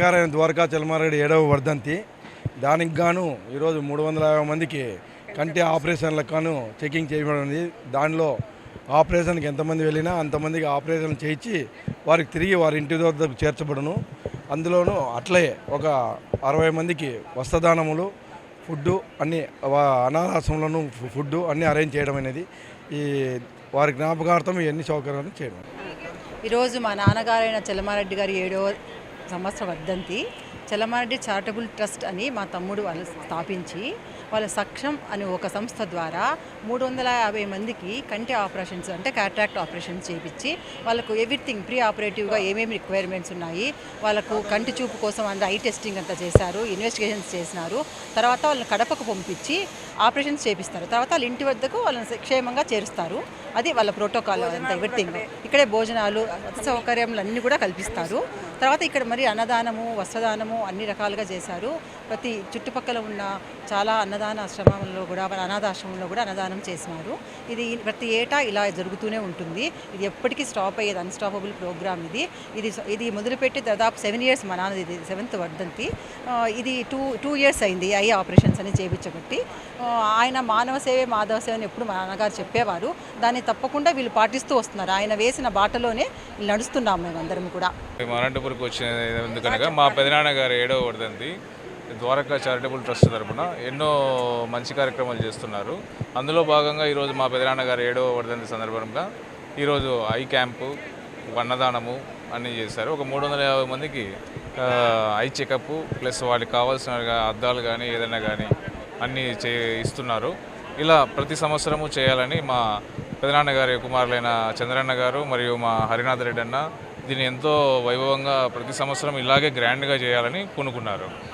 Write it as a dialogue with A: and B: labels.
A: గారైన ద్వారకా చలమారెడ్డి ఏడవ వర్ధంతి. దానికి గాను ఈరోజు మూడు వందల యాభై మందికి కంటి ఆపరేషన్లకు గాను చెకింగ్ చేయబడింది. దానిలో ఆపరేషన్కి ఎంతమంది వెళ్ళినా అంతమందికి ఆపరేషన్ చేయించి వారికి తిరిగి వారి ఇంటి వద్దకు చేర్చబడును. అందులోనూ అట్లే ఒక అరవై మందికి వస్త్రదానములు ఫుడ్డు అన్ని అనాథాశ్రమంలోనూ ఫుడ్డు అన్నీ అరేంజ్ చేయడం అనేది ఈ వారి జ్ఞాపకార్థం ఇవన్నీ సౌకర్యాలు చేయడం.
B: ఈరోజు మా నాన్నగారైన చలమారెడ్డి గారి ఏడవ సంవత్సర వర్ధంతి. చలమారెడ్డి చారిటబుల్ ట్రస్ట్ అని మా తమ్ముడు వాళ్ళు స్థాపించి వాళ్ళ సక్షం అనే ఒక సంస్థ ద్వారా మూడు వందల యాభై మందికి కంటి ఆపరేషన్స్ అంటే కాట్రాక్ట్ ఆపరేషన్స్ చేయించి వాళ్ళకు ఎవ్రీథింగ్ ప్రీ ఆపరేటివ్గా ఏమేమి రిక్వైర్మెంట్స్ ఉన్నాయి వాళ్ళకు కంటి చూపు కోసం అంత ఐ టెస్టింగ్ అంతా చేశారు ఇన్వెస్టిగేషన్స్ చేసినారు తర్వాత వాళ్ళని కడపకు పంపించి ఆపరేషన్స్ చేపిస్తారు తర్వాత వాళ్ళ ఇంటి వద్దకు వాళ్ళని క్షేమంగా చేరుస్తారు. అది వాళ్ళ ప్రోటోకాల్ అంతా ఎవ్రీథింగ్. ఇక్కడే. భోజనాలు వసతి సౌకర్యములు అన్నీ కూడా కల్పిస్తారు. తర్వాత ఇక్కడ మరి అన్నదానము వస్త్రదానము అన్ని రకాలుగా చేశారు. ప్రతి చుట్టుపక్కల ఉన్న చాలా అన్నదాన ఆశ్రమంలో కూడా అనాథాశ్రమంలో కూడా అన్నదానం చేసినారు. ఇది ప్రతి ఏటా ఇలా జరుగుతూనే ఉంటుంది. ఇది ఎప్పటికీ స్టాప్ అయ్యేది అన్స్టాపబుల్ ప్రోగ్రామ్ ఇది. ఇది ఇది మొదలుపెట్టి దాదాపు సెవెన్ ఇయర్స్ మా నాన్నది ఇది సెవెంత్ వర్ధంతి. ఇది టూ టూ ఇయర్స్ అయింది ఐ ఆపరేషన్స్ అని చేయించబట్టి ఆయన మానవ సేవే మాధవ సేవ అని ఎప్పుడు మా నాన్నగారు చెప్పేవారు. దాన్ని తప్పకుండా వీళ్ళు పాటిస్తూ వస్తున్నారు. ఆయన వేసిన బాటలోనే నడుస్తున్నాం మేము అందరం కూడా
C: అనంతపురంకి వచ్చిన ఎందుకనగా మా పెదనాన్న గారు ఏడవ వర్ధంతి. ద్వారకా చారిటబుల్ ట్రస్ట్ తరపున ఎన్నో మంచి కార్యక్రమాలు చేస్తున్నారు. అందులో భాగంగా ఈరోజు మా పెదనాన్న గారు ఏడవ వర్ధంతి సందర్భంగా ఈరోజు ఐ క్యాంపు అన్నదానము అన్నీ చేశారు. ఒక మూడు వందల యాభై మందికి ఐ చెకప్ ప్లస్ వాళ్ళకి కావాల్సిన అద్దాలు కానీ ఏదైనా కానీ అన్నీ చే ఇస్తున్నారు. ఇలా ప్రతి సంవత్సరము చేయాలని మా పెదనాన్న గారి కుమారులైన చంద్రన్న గారు మరియు మా హరినాథ్ రెడ్డి అన్న దీన్ని ఎంతో వైభవంగా ప్రతి సంవత్సరం ఇలాగే గ్రాండ్గా చేయాలని పూనుకున్నారు.